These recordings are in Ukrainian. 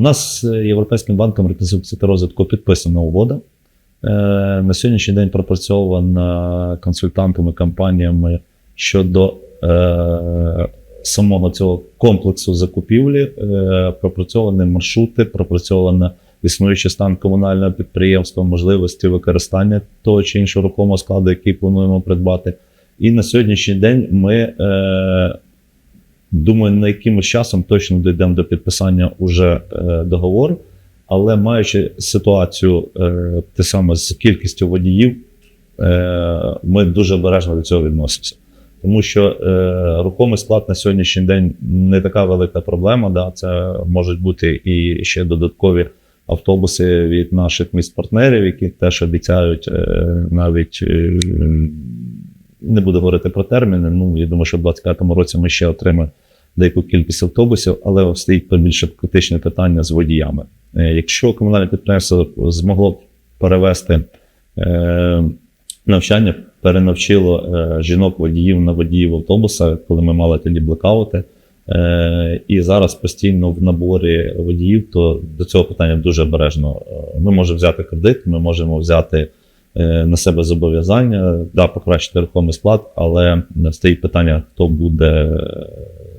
У нас з Європейським банком реконструкції та розвитку підписана угода. Е, На сьогоднішній день пропрацьована консультантами, компаніями щодо е, самого цього комплексу закупівлі, е, пропрацьовані маршрути, пропрацьовано існуючий стан комунального підприємства, можливості використання того чи іншого рухомого складу, який плануємо придбати. І на сьогоднішній день ми думаю, на якимось часом точно дійдемо до підписання уже е, договору. Але маючи ситуацію е, те саме з кількістю водіїв, е, ми дуже обережно до цього відносимося. Тому що рухомий склад на сьогоднішній день не така велика проблема. Да? Це можуть бути і ще додаткові автобуси від наших міст-партнерів, які теж обіцяють навіть. Не буду говорити про терміни. Ну я думаю, що в 2025 році ми ще отримаємо деяку кількість автобусів, але стоїть більше критичне питання з водіями. Е, Якщо комунальне підприємство змогло перевести е, навчання, перенавчило е, жінок-водіїв на водіїв автобуса, коли ми мали тоді блекаути, е, і зараз постійно в наборі водіїв, то до цього питання дуже обережно. Ми можемо взяти кредит, ми можемо взяти на себе зобов'язання, да, покращити рухомий склад, але стоїть питання, хто буде е,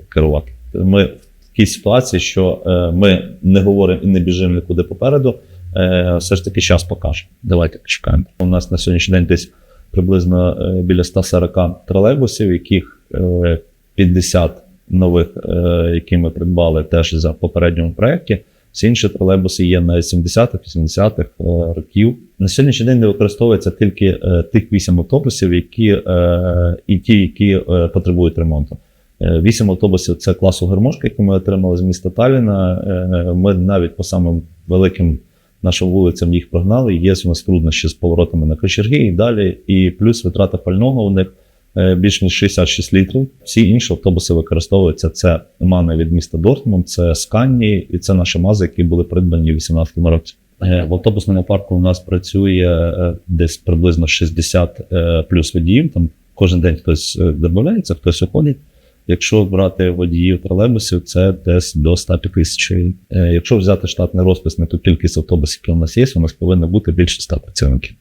керувати. Ми в такій ситуації, що е, ми не говоримо і не біжимо нікуди попереду. Е, все ж таки час покаже. Давайте почекаємо. У нас на сьогоднішній день десь приблизно е, біля 140 тролейбусів, яких е, 50 нових, е, які ми придбали теж за попередньому проєкті. Всі інші тролейбуси є на 70-х, 80-х е, років. На сьогоднішній день не використовується тільки е, тих 8 автобусів, які е, і ті, які потребують ремонту. Вісім автобусів це класу гармошка, які ми отримали з міста Талліна. Е, Ми навіть по самим великим нашим вулицям їх прогнали. Є у нас труднощі з поворотами на кочерги і далі. І плюс витрата пального у них більш ніж 66 літрів. Всі інші автобуси використовуються. Це мани від міста Дортмунд, це Сканні і це наші мази, які були придбані у 2018 році. Е, В автобусному парку у нас працює е, десь приблизно 60 е, плюс водіїв. Там кожен день хтось е, додається, хтось уходить. Якщо брати водіїв тролейбусів, це десь до 100 тисяч. Е, Якщо взяти штатний розпис на ту кількість автобусів, які у нас є, у нас повинно бути більше 100 працівників.